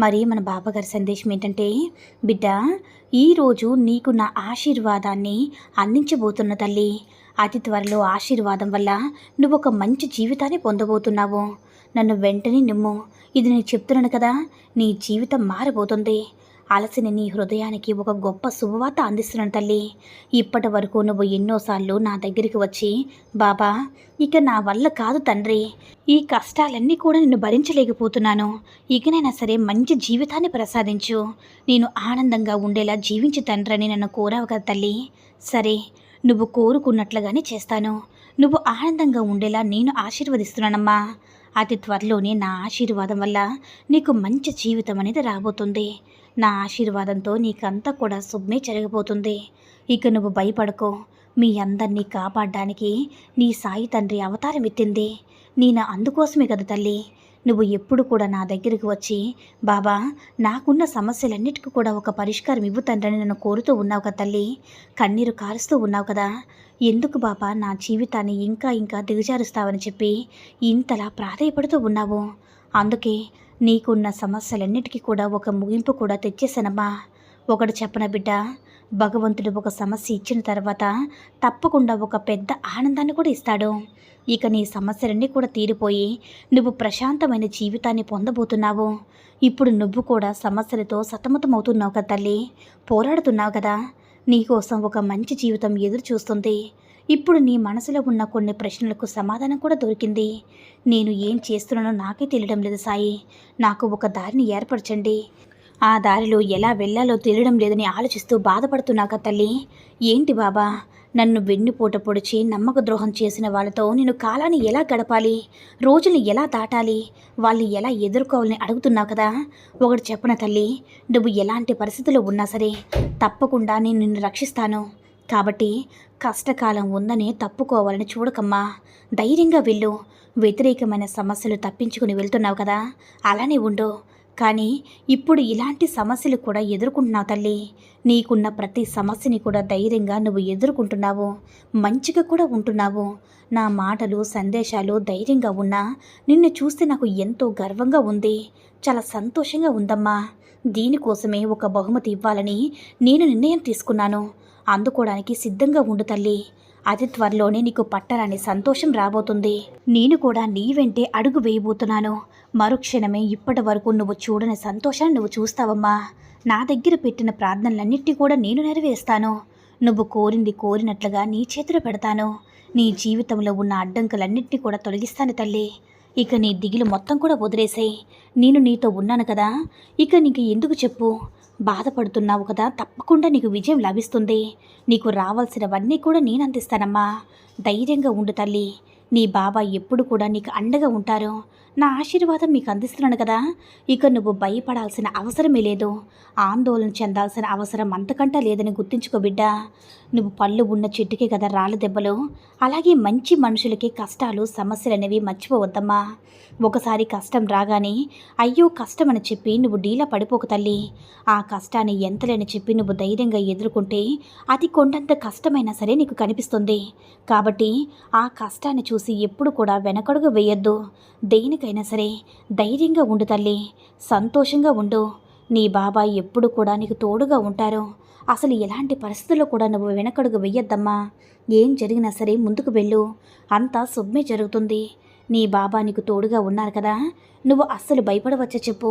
మరి మన బాబాగారి సందేశం ఏంటంటే బిడ్డ ఈరోజు నీకు నా ఆశీర్వాదాన్ని అందించబోతున్న తల్లి. అతి త్వరలో ఆశీర్వాదం వల్ల నువ్వు ఒక మంచి జీవితాన్ని పొందబోతున్నావు. నన్ను వెంటనే నిమ్ము. ఇది నేను చెప్తున్నాను కదా నీ జీవితం మారబోతుంది. అలసిన నీ హృదయానికి ఒక గొప్ప శుభవార్త అందిస్తున్నాను తల్లి. ఇప్పటి వరకు నువ్వు ఎన్నోసార్లు నా దగ్గరికి వచ్చి బాబా ఇక నా వల్ల కాదు తండ్రి. ఈ కష్టాలన్నీ కూడా నిన్ను భరించలేకపోతున్నాను. ఇకనైనా సరే మంచి జీవితాన్ని ప్రసాదించు. నేను ఆనందంగా ఉండేలా జీవించి తండ్రని నన్ను కోరావు కదా తల్లి. సరే నువ్వు కోరుకున్నట్లుగానే చేస్తాను. నువ్వు ఆనందంగా ఉండేలా నేను ఆశీర్వదిస్తున్నానమ్మా. అతి త్వరలోనే నా ఆశీర్వాదం వల్ల నీకు మంచి జీవితం అనేది రాబోతుంది. నా ఆశీర్వాదంతో నీకంతా కూడా శుభమే జరగబోతుంది. ఇక నువ్వు భయపడకో. మీ అందరినీ కాపాడడానికి నీ సాయి తండ్రి అవతారం ఎత్తింది. నేను అందుకోసమే కదా తల్లి. నువ్వు ఎప్పుడు కూడా నా దగ్గరికి వచ్చి బాబా నాకున్న సమస్యలన్నిటికీ కూడా ఒక పరిష్కారం ఇవ్వు తండ్రని నన్ను కోరుతూ ఉన్నావు కదా తల్లి. కన్నీరు కారుస్తూ ఉన్నావు కదా. ఎందుకు బాబా నా జీవితాన్ని ఇంకా ఇంకా దిగజారుస్తావని చెప్పి ఇంతలా ప్రాధాయపడుతూ ఉన్నావు? అందుకే నీకున్న సమస్యలన్నిటికీ కూడా ఒక ముగింపు కూడా తెచ్చేసానమ్మా ఒకడు చెప్పన బిడ్డ భగవంతుడు ఒక సమస్య ఇచ్చిన తర్వాత తప్పకుండా ఒక పెద్ద ఆనందాన్ని కూడా ఇస్తాడు. ఇక నీ సమస్యలన్నీ కూడా తీరిపోయి నువ్వు ప్రశాంతమైన జీవితాన్ని పొందబోతున్నావు. ఇప్పుడు నువ్వు కూడా సమస్యలతో సతమతమవుతున్నావు కదా తల్లి. పోరాడుతున్నావు కదా. నీకోసం ఒక మంచి జీవితం ఎదురు చూస్తుంది. ఇప్పుడు నీ మనసులో ఉన్న కొన్ని ప్రశ్నలకు సమాధానం కూడా దొరికింది. నేను ఏం చేస్తున్నానో నాకే తెలియడం లేదు సాయి. నాకు ఒక దారిని ఏర్పరచండి. ఆ దారిలో ఎలా వెళ్ళాలో తెలియడం లేదని ఆలోచిస్తూ బాధపడుతున్నాక తల్లి ఏంటి బాబా నన్ను వెన్నుపూట పొడిచి నమ్మక ద్రోహం చేసిన వాళ్ళతో నేను కాలాన్ని ఎలా గడపాలి? రోజుని ఎలా దాటాలి? వాళ్ళు ఎలా ఎదుర్కోవాలని అడుగుతున్నావు కదా? ఒకటి చెప్పన తల్లి నువ్వు ఎలాంటి పరిస్థితుల్లో ఉన్నా సరే తప్పకుండా నేను నిన్ను రక్షిస్తాను. కాబట్టి కష్టకాలం ఉందని తప్పుకోవాలని చూడకమ్మా. ధైర్యంగా వెళ్ళు. వ్యతిరేకమైన సమస్యలు తప్పించుకుని వెళ్తున్నావు కదా. అలానే ఉండు. కానీ ఇప్పుడు ఇలాంటి సమస్యలు కూడా ఎదుర్కొంటున్నావు తల్లి. నీకున్న ప్రతి సమస్యని కూడా ధైర్యంగా నువ్వు ఎదుర్కొంటున్నావు. మంచిగా కూడా ఉంటున్నావు. నా మాటలు సందేశాలు ధైర్యంగా ఉన్నా నిన్ను చూస్తే నాకు ఎంతో గర్వంగా ఉంది. చాలా సంతోషంగా ఉందమ్మా. దీనికోసమే ఒక బహుమతి ఇవ్వాలని నేను నిర్ణయం తీసుకున్నాను. అందుకోవడానికి సిద్ధంగా ఉండు తల్లి. అతి త్వరలోనే నీకు పట్టరాని సంతోషం రాబోతుంది. నేను కూడా నీ వెంటే అడుగు వేయబోతున్నాను. మరుక్షణమే ఇప్పటి వరకు నువ్వు చూడని సంతోషాన్ని నువ్వు చూస్తావమ్మా. నా దగ్గర పెట్టిన ప్రార్థనలన్నిటి కూడా నేను నెరవేరుస్తాను. నువ్వు కోరింది కోరినట్లుగా నీ చేతిలో పెడతాను. నీ జీవితంలో ఉన్న అడ్డంకులన్నింటినీ కూడా తొలగిస్తాను తల్లి. ఇక నీ దిగులు మొత్తం కూడా వదిలేసాయి. నేను నీతో ఉన్నాను కదా. ఇక నీకు ఎందుకు చెప్పు? బాధపడుతున్నావు కదా. తప్పకుండా నీకు విజయం లభిస్తుంది. నీకు రావాల్సినవన్నీ కూడా నేను అందిస్తానమ్మా ధైర్యంగా ఉండు తల్లి. నీ బాబా ఎప్పుడు కూడా నీకు అండగా ఉంటారు. నా ఆశీర్వాదం మీకు అందిస్తున్నాను కదా. ఇక నువ్వు భయపడాల్సిన అవసరమే లేదు. ఆందోళన చెందాల్సిన అవసరం అంతకంటా లేదని గుర్తుంచుకో బిడ్డ. నువ్వు పళ్ళు ఉన్న చెట్టుకే కదా రాళ్ళ దెబ్బలు. అలాగే మంచి మనుషులకి కష్టాలు సమస్యలు అనేవి మర్చిపోవద్దమ్మా. ఒకసారి కష్టం రాగానే అయ్యో కష్టం అని చెప్పి నువ్వు డీలా పడిపోక తల్లి. ఆ కష్టాన్ని ఎంతలేని చెప్పి నువ్వు ధైర్యంగా ఎదుర్కొంటే అది కొండంత కష్టమైనా సరే నీకు కనిపిస్తుంది. కాబట్టి ఆ కష్టాన్ని చూసి ఎప్పుడు కూడా వెనకడుగు వేయొద్దు. దేనికైనా సరే ధైర్యంగా ఉండు తల్లి. సంతోషంగా ఉండు. నీ బాబా ఎప్పుడు కూడా నీకు తోడుగా ఉంటారు. అసలు ఎలాంటి పరిస్థితుల్లో కూడా నువ్వు వెనకడుగు వెయ్యొద్దమ్మా ఏం జరిగినా సరే ముందుకు వెళ్ళు. అంతా శుభ్మే జరుగుతుంది. నీ బాబా నీకు తోడుగా ఉన్నారు కదా. నువ్వు అస్సలు భయపడవచ్చ చెప్పు.